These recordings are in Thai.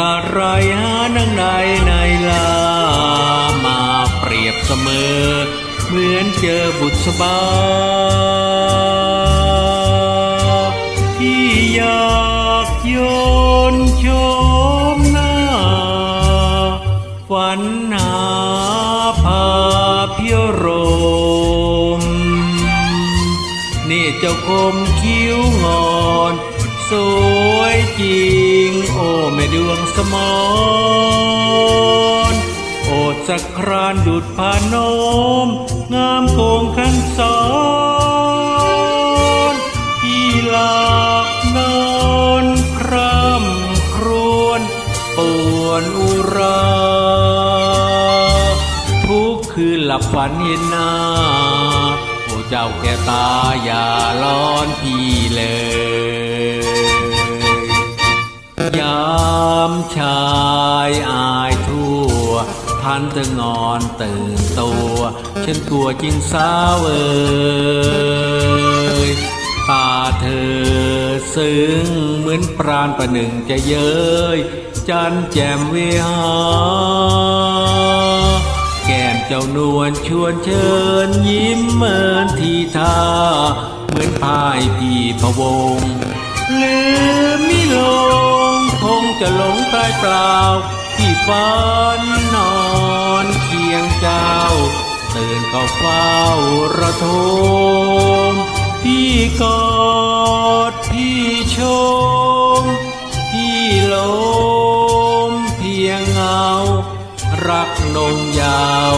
หานังใดในลามาเปรียบเสมอ เหมือนเจอบุษบาที่อยากโยนโชมหน้าฝันหาภาพพิรม นี่เจ้าคมคิ้วงอน สวยจริง วงสมรโอดสักครานดุดพานม งามโกงขันสอนที่หลับนอนคร่ำครวญปวนอุรา ทุกคืนหลับฝันเห็นหน้าโอ้เจ้าแก่ตาอย่าร้อนพี่เลย ยามชายอายทั่วท่านจะงอนตื่นตัวฉันกลัวจริงสาวเอ่ยตาเธอซึ้งเหมือนปราณประหนึ่งจะเย้ยจันแจ่มเวหาแก้มเจ้านวลชวนเชิญยิ้มเหมือนทีท่า เหมือนพายพี่พะวงลืมมิลงคง จะหลงใต้เปล่า ที่ฝันนอนเคียงเจ้า ตื่นก็เฝ้าระทมพี่กอดพี่ชมพี่ลมเพียงเงา รักนงยาว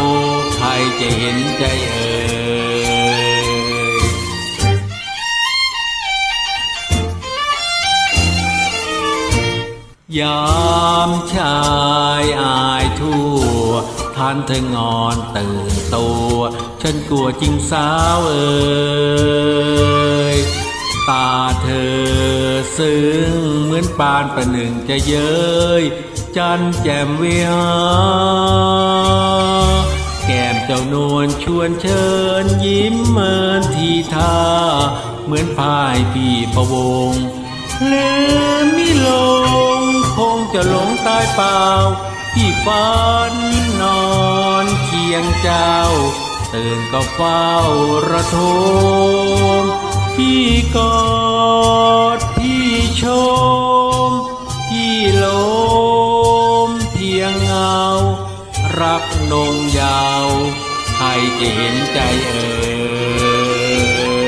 ใครจะเห็นใจเอ่ย ยามชายอายทั่วท่านเธองอนตื่นตัวฉันกลัวจริงสาวเอ่ยตาเธอซึ้งเหมือนปานประหนึ่งจะเย้ยจันแจ่มเวียแก้มเจ้านวลชวนเชิญยิ้มเหมือนทีท่า เหมือนพายพี่ประวงลืมมิลง จะหลงตายเปล่า ที่ฝันนอนเคียงเจ้า ตื่นก็เฝ้าระทมพี่กอดพี่ชมพี่ลมเพียงเงา รักนงยาว ใครจะเห็นใจเอ่ย